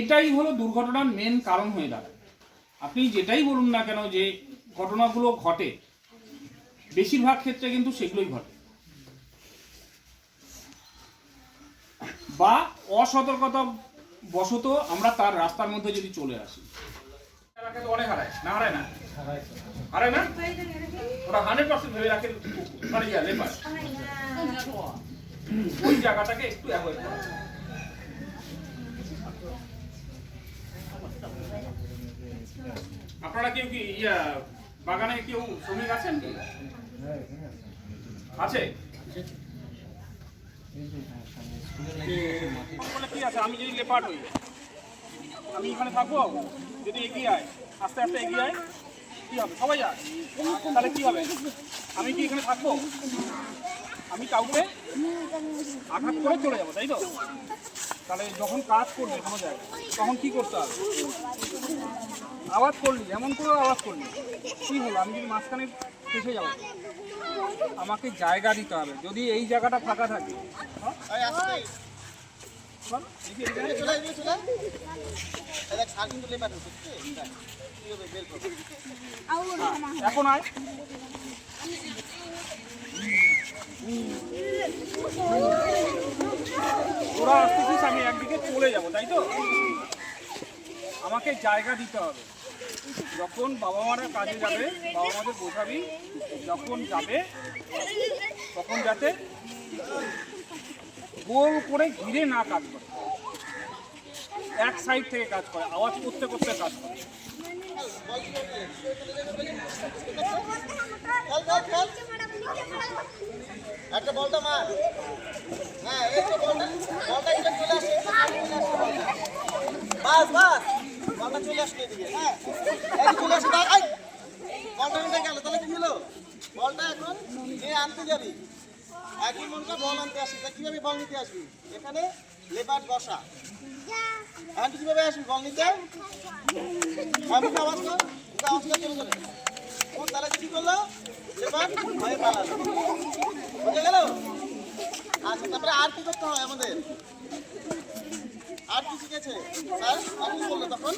এটাই হলো দুর্ঘটনার মেন কারণ হয়ে দাঁড়ায়। আপনি যেটাই বলুন না কেন যে ঘটনাগুলো ঘটে বেশিরভাগ ক্ষেত্রে কিন্তু সেগুলোই ঘটে। বা অসতর্কতা বশত আমরা তার রাস্তার মধ্যে যদি চলে আসি। অনেক হারায় না হারায় না? হারায় না? ওরা হান্ড্রেড পার্সেন্ট ভেবে রাখে মানে লেবার। ওই জায়গাটাকে একটু অ্যাভয়েড করা। আপনারা কেউ কি, ইয়া, বাগানে কেউ শ্রমিক আছেন? কি আছে কি আছে? আমি যদি লেপার্ড হই, আমি এখানে থাকব? যদি এগিয়ে আয়, আস্তে আস্তে এগিয়ে আয়, কি হবে? সবাই যায় তাহলে কি হবে? আমি কি এখানে থাকব? আমি কাউকে আঘাত করে চলে যাব, তাই তো? তাহলে যখন কাজ করবে কোনো জায়গায়, তখন কি করতে হবে? আওয়াজ করলি, এমন করে আওয়াজ করলি। কি হলো? আমি যদি মাঝখানে ফেসে যাব। আমাকে জায়গা দিতে হবে। যদি এই জায়গাটা ফাঁকা থাকে হ্যাঁ? এখন আয়। ওরা আসতেছিস দিকে চলে যাব, তাই তো? আমাকে জায়গা দিতে হবে। যখন বাবা মারা কাজে যাবে, বাবা মাদের বোঝাবি, যখন যাবে, তখন যাতে গোল করে ঘিরে না কাজ করে এক সাইড থেকে কাজ করে, আওয়াজ করতে করতে কাজ করে। একটা বলটা হ্যাঁ এই তো আসে। হ্যাঁ। আসে তাহলে কি বলটা এখন আনতে যাবি। একই মন করে বল আনতে আসবি। তা কীভাবে বল নিতে আসবি? এখানে লেবার বসা। এখন কীভাবে আসবি বল নিতে? আমি আওয়াজ কর আওয়াজ কর চলে চলে ও, তাহলে কি করল? লেবার? ভয়ে পালালো বুঝে গেল? আচ্ছা তারপরে আর কি করতে হয় আমাদের? আর কি শিখেছে? স্যার, আর কি বলল তখন?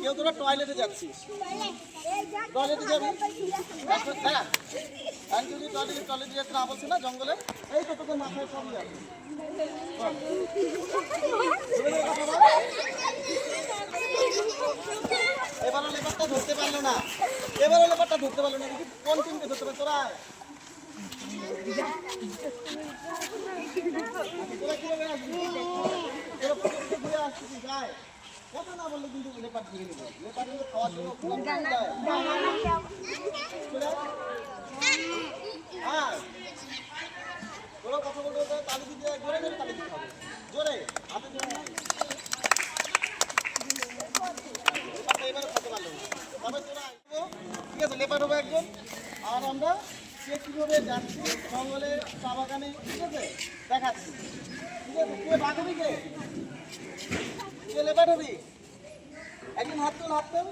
কেউ তোরা টয়লেটে যাচ্ছিস টয়লেটে যাবি হ্যাঁ আমি যদি টয়লেটে টয়লেটে যাচ্ছে না বলছে না জঙ্গলে এই তো তোদের মাথায় সবই আছে। এবারও লেবারটা ধরতে পারল না এবারও লেবারটা ধরতে পারল না দেখি কোন টিমকে ধরতে পারল তোরা। তোরা কীভাবে আসবি? তোরা ঘুরে আসছিস, আয়। কথা না বললে কিন্তু লেপার ধরে নেব লেপার কিন্তু খাওয়ার জন্য খুব কম দেয়। চলে আয়। আয়। তোরা কথা বলতে তালি দিতে হয়, জোরে জোরে তালি দিতে হবে জোরে হাতে জোরে এবারে খেতে পারল। তবে তোরা ঠিক আছে লেপার হবে একজন আর আমরা সে কীভাবে যাচ্ছি জঙ্গলে চা বাগানে ঠিক আছে দেখাচ্ছি ঠিক আছে কে কে লেপার হবি? একদিন হাত তুল হাত তুল।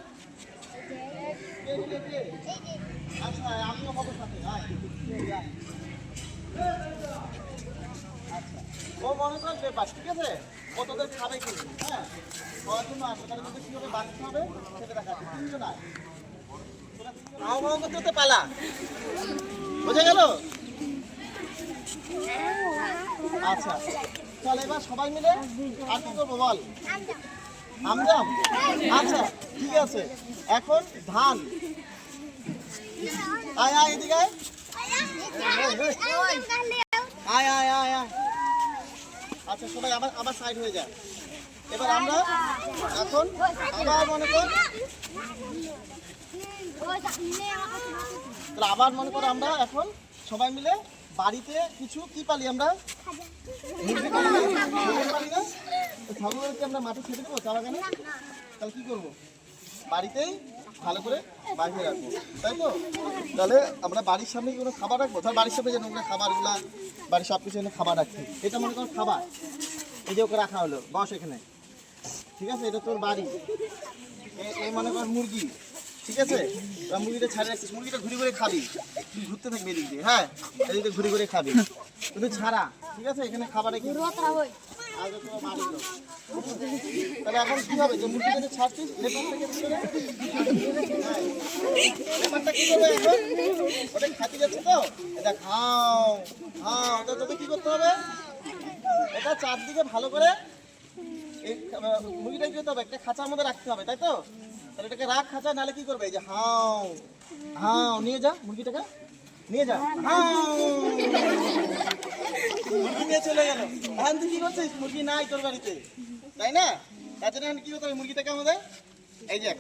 আচ্ছা আমিও খবর সাথে আচ্ছা। ও মনে কর ব্যাপার ঠিক আছে? ও তোদের খাবে কিন্তু হ্যাঁ? খাওয়ার জন্য আসবে তাহলে তোদের কীভাবে বাঁচতে হবে সেটা দেখাচ্ছি, তিনজন আয়। হতে পালা। বোঝা গেল? আচ্ছা। চল এবার সবাই মিলে আর কি করব বল? আমজাম? আচ্ছা ঠিক আছে। এখন ধান। আয় আয়, এদিকে আয়। আয় আয় আয় আচ্ছা সবাই আবার আবার সাইড হয়ে যায়। এবার আমরা এখন আবার মনে কর আবার মনে করো আমরা এখন সবাই মিলে বাড়িতে কিছু কি পালি আমরা? ছাগলকে আমরা মাঠে ছেড়ে দেবো চা বাগানে তাহলে কি করব? বাড়িতেই ভালো করে বাইরে রাখব, তাই তো? তাহলে আমরা বাড়ির সামনে কোনো খাবার রাখব? ধর বাড়ির সামনে যে নোংরা খাবারগুলা, বাড়ির সব কিছু এনে খাবার রাখছি এটা মনে করো খাবার। এই যে ওকে রাখা হলো, বস এখানে। ঠিক আছে, এটা তোর বাড়ি। এ- এ মনে কর মুরগি। ঠিক আছে? মুরগিটা ছাড়ে রাখছিস। মুরগিটা ঘুরে ঘুরে খাবি। তুই ঘুরতে থাকবি এদিক দিয়ে হ্যাঁ? এদিক ঘুরে ঘুরে খাবি। কিন্তু ছাড়া ঠিক আছে? এখানে খাবার রেখে। তাহলে এখন কি হবে? যে মুরগিটাকে ছাড়ছিস কি করবে এখন? ওটা খাতি যাচ্ছে তো? এটা খাও খাও। ওটা তোকে কি করতে হবে? এটা চারদিকে ভালো করে মুরগিটাকে হবে? একটা খাঁচার মধ্যে রাখতে হবে তাই তো? তাহলে এটাকে রাখ খাঁচা নাহলে কি করবে? এই যে হাও হাও নিয়ে যা মুরগিটাকে নিয়ে যা হাও। মুরগি নিয়ে চলে গেল। এখন তুই কি করছিস? মুরগি নাই তোর বাড়িতে। তাই না? তার জন্য কি করতে হবে? মুরগিটাকে আমাদের এই যে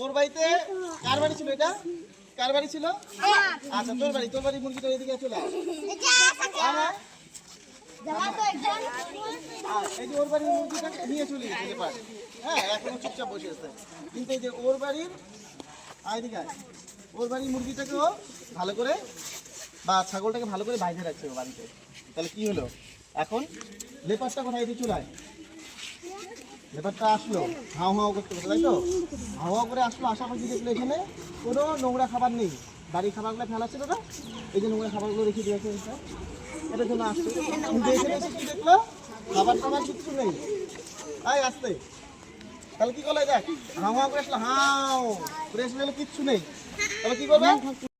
ওর বাড়িতে কার বাড়ি ছিল এটা? কার বাড়ি ছিল? আচ্ছা তোর বাড়ি তোর বাড়ি মুরগিটা এদিকে চলে। আর এই যে ওর বাড়ির মুরগিটাকে নিয়ে চলে পাশ। হ্যাঁ এখনও চুপচাপ বসে আছে। কিন্তু এই যে ওর বাড়ির এদিকে ওর বাড়ির মুরগিটাকেও ভালো করে বা ছাগলটাকে ভালো করে বাইরে রাখছে ও বাড়িতে। তাহলে কি হলো? এখন লেপারটা কোথায়? এদিকে চলে আয়। লেপারটা আসলো। হাও হাও করতে করতে, তাই তো? হাও হাও করে আসলো আশাপাশি দেখল এখানে কোনো নোংরা খাবার নেই। বাড়ির খাবারগুলো ফেলা ছিল না এই যে নোংরা খাবারগুলো রেখে দিয়েছে এটার জন্য আসছে। কি দেখল? খাবার টাবার কিচ্ছু নেই। আয়, আসতে। তাহলে কি করলে যায় হাও হাও করে আসলে হাও, করে আসলে কিচ্ছু নেই। তাহলে কি করবে?